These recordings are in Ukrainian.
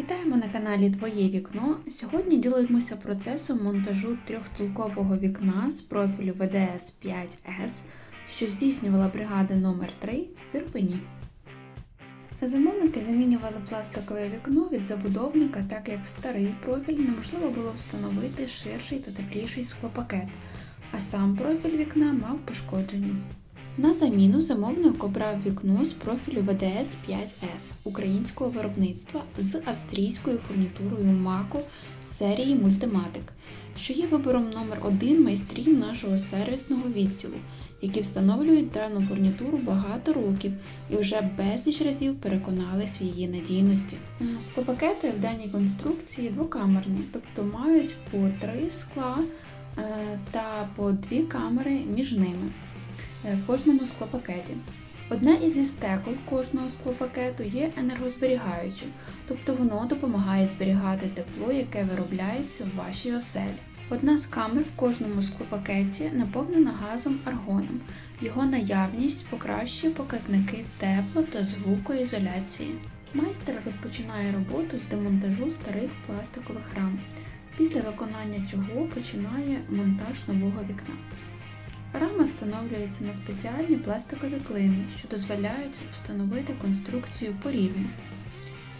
Вітаємо на каналі Твоє вікно. Сьогодні ділимося процесом монтажу трьохстулкового вікна з профілю VDS 5S, що здійснювала бригада номер 3 в Ірпені. Замовники замінювали пластикове вікно від забудовника, так як старий профіль неможливо було встановити ширший та тепліший склопакет, а сам профіль вікна мав пошкодження. На заміну замовник обрав вікно з профілю VDS 5S українського виробництва з австрійською фурнітурою Мако серії Multimatic, що є вибором номер 1 майстрів нашого сервісного відділу, які встановлюють дану фурнітуру багато років і вже безліч разів переконались в її надійності. Склопакети в даній конструкції двокамерні, тобто мають по три скла та по дві камери між ними е, в кожному склопакеті. Одне із стекол кожного склопакету є енергозберігаючим, тобто воно допомагає зберігати тепло, яке виробляється в вашій оселі. Одна з камер в кожному склопакеті наповнена газом аргоном. Його наявність покращує показники тепло та звукоізоляції. Майстер розпочинає роботу з демонтажу старих пластикових рам, після виконання чого починає монтаж нового вікна. Рама встановлюється на спеціальні пластикові клини, що дозволяють встановити конструкцію по рівню.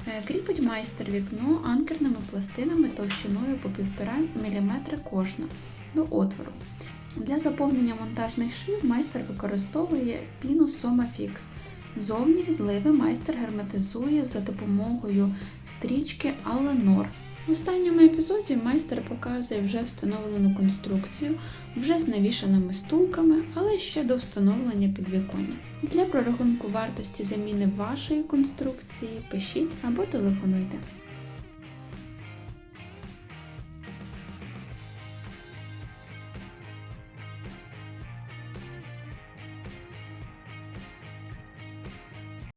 Е, Кріпить майстер вікно анкерними пластинами товщиною по 1,5 мм кожна до отвору. Для заповнення монтажних швів майстер використовує піну Somafix. Зовні відливи майстер герметизує за допомогою стрічки Allenor. В останньому епізоді майстер показує вже встановлену конструкцію, вже з навішаними стулками, але ще до встановлення підвіконня. Для прорахунку вартості заміни вашої конструкції пишіть або телефонуйте.